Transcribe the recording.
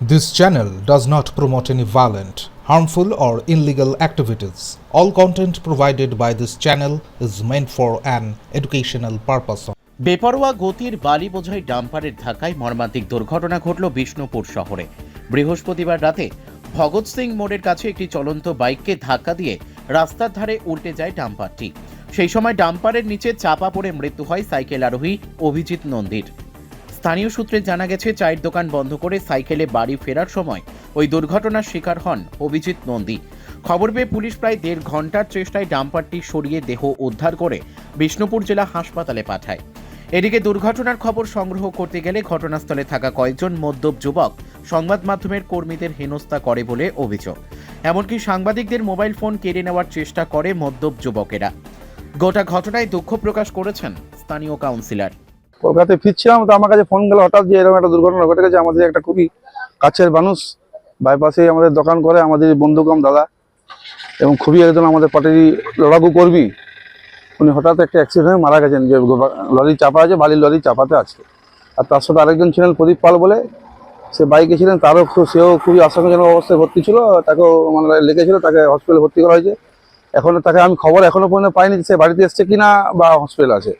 This channel does not promote any violent, harmful, or illegal activities. All content provided by this channel is meant for an educational purpose. বেপরোয়া গতির বালি বোঝাই ডাম্পারের ধাক্কায় মর্মান্তিক দুর্ঘটনা ঘটল বিষ্ণুপুর শহরে বৃহস্পতিবার রাতে ভগৎ সিং মোড়ের কাছে একটি চলন্ত বাইককে ধাক্কা দিয়ে রাস্তার ধারে উল্টে যায় ডাম্পারটি সেই সময় ডাম্পারের নিচে চাপা পড়ে মৃত্যু হয় সাইকেল আরোহী অভিজিৎ নন্দীর স্থানীয় সূত্রে জানা গেছে, চায়ের দোকান বন্ধ করে সাইকেলে বাড়ি ফেরার সময় ওই দুর্ঘটনার শিকার হন অভিজিৎ নন্দী। খবর পেয়ে পুলিশ প্রায় দেড় ঘণ্টার চেষ্টায় ডাম্পারটি সরিয়ে দেহ উদ্ধার করে বিষ্ণুপুর জেলা হাসপাতালে পাঠায়। এদিকে দুর্ঘটনার খবর সংগ্রহ করতে গেলে ঘটনাস্থলে থাকা কয়েকজন মদ্যপ যুবক সংবাদ মাধ্যমের কর্মীদের হেনস্থা করে বলে অভিযোগ। এমনকি সাংবাদিকদের মোবাইল ফোন কেড়ে নেওয়ার চেষ্টা করে মদ্যপ যুবকেরা। গোটা ঘটনায় দুঃখ প্রকাশ করেছেন স্থানীয় কাউন্সিলর। কলকাতায় ফিরছিলাম, তো আমার কাছে ফোন গেল হঠাৎ যে এরকম একটা দুর্ঘটনা ঘটে গেছে। আমাদের একটা খুবই কাছের মানুষ বাইপাসে আমাদের দোকান করে, আমাদের বন্ধুকম দাদা এবং খুবই একজন আমাদের পার্টির লড়াকু কর্মী। উনি হঠাৎ একটা অ্যাক্সিডেন্ট মারা গেছেন, যে লরি চাপা আছে, বালির লরি চাপাতে আছে আর তার সাথে আরেকজন ছিলেন প্রদীপ পাল বলে, সে বাইকে ছিলেন, তারও সেও খুবই আশঙ্কাজনক অবস্থায় ভর্তি ছিল, তাকেও মানে লেগেছিল, তাকে হসপিটালে ভর্তি করা হয়েছে। এখন তাকে আমি খবর এখনও পর্যন্ত পাইনি সে বাড়িতে এসছে কিনা বা হসপিটাল আছে।